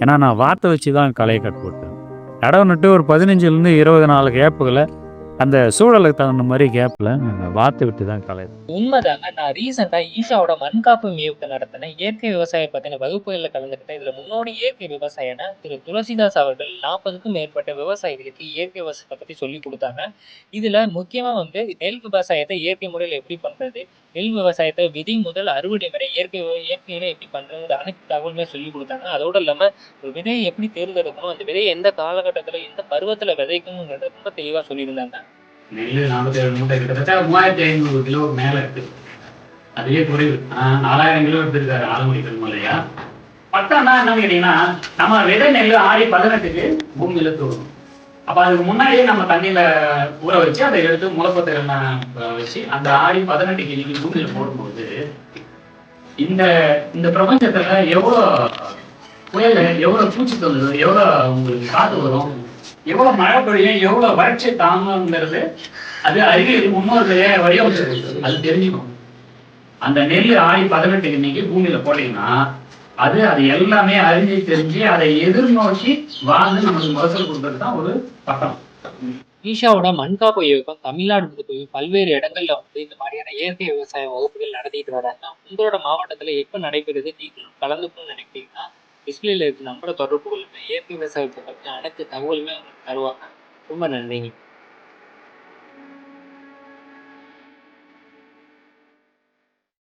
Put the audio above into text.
ஏன்னா நான் வார்த்தை வச்சு தான் களையை கட் போட்டேன் இடம் நட்டு ஒரு பதினஞ்சுலேருந்து இருபது நாலு கேப்புகளை அந்த சூழலுக்கு தகுந்த மாதிரி கேப்பில் வாத்து விட்டு தான் கலையுது உண்மைதாங்க. நான் ரீசெண்டா ஈஷாவோட மண்காப்பு மியூட்டை நடத்தின இயற்கை விவசாயம் பத்தின வகுப்புகளில் கலந்துக்கிட்டேன். இதுல முன்னோடி இயற்கை விவசாயன திரு துளசிதாஸ் அவர்கள் நாற்பதுக்கும் மேற்பட்ட விவசாயிகளுக்கு இயற்கை விவசாயத்தை பத்தி சொல்லி கொடுத்தாங்க. இதுல முக்கியமா வந்து நெல் விவசாயத்தை இயற்கை முறையில் எப்படி பண்றது நெல் விவசாயத்தை விதி முதல் அறுவடை வரை இயற்கை இயற்கையில எப்படி பண்றது அனைத்து தகவலுமே சொல்லி கொடுத்தாங்க. அதோட இல்லாம ஒரு விதையை எப்படி தேர்ந்தெடுக்கணும் அந்த விதையை எந்த காலகட்டத்துல எந்த பருவத்துல விதைக்கணுங்கிறத ரொம்ப தெளிவா சொல்லியிருந்தாங்க. நெல் நானூத்தி ஏழு மூட்டை கிட்டத்தட்ட மூவாயிரத்தி ஐநூறு கிலோ மேல இருக்கு. அதுவே குறைவு. நாலாயிரம் கிலோ எடுத்திருக்காரு ஆலங்குடி பெருமலையா பட்டம்னா என்னன்னு கேட்டீங்கன்னா நம்ம விதை நெல் ஆடி பதினெட்டுக்கு பூமியில தூடும் அப்ப அதுக்கு முன்னாடியே நம்ம தண்ணியில ஊற வச்சு அதை எடுத்து முளைப்பத்தை வச்சு அந்த ஆடி பதினெட்டுக்கு இன்னைக்கு பூமியில போடும்போது இந்த இந்த பிரபஞ்சத்துல எவ்வளோ புயல் எவ்வளவு பூச்சி தொழுது எவ்வளவு உங்களுக்கு காத்து வரும் எவ்வளவு மழை பெய்யும் எவ்வளவு வறட்சி தாங்குங்கிறது அது அறிவியல் முன்னோர்களே வடிவமைச்சிருக்கு அது தெரிஞ்சுக்கும் அந்த நெல் ஆடி பதினெட்டு இன்னைக்கு பூமியில போட்டீங்கன்னா அது அது எல்லாமே அறிஞ்சு தெரிஞ்சு அதை எதிர்நோக்கி வாழ்ந்து நமக்கு முரசல் கொடுக்கறது தான் ஒரு பட்டம். ஈஷாவோட மண்காப்பு இயக்கம் தமிழ்நாடு முழுக்க பல்வேறு இடங்கள்ல வந்து இந்த மாதிரியான இயற்கை விவசாய வகுப்புகள் நடத்திட்டு வராங்க உங்களோட மாவட்டத்துல எப்ப நடைபெறுது நீங்களும் கலந்துக்கணும்னு நினைக்கிறீங்கன்னா டிஸ்பிளேல இருக்க நம்பரை தொடர்பு கொள்ளுங்கள் இயற்கை விவசாயத்தை பற்றி அனைத்து தகவலுமே உங்களுக்கு தருவாங்க. ரொம்ப நன்றிங்க.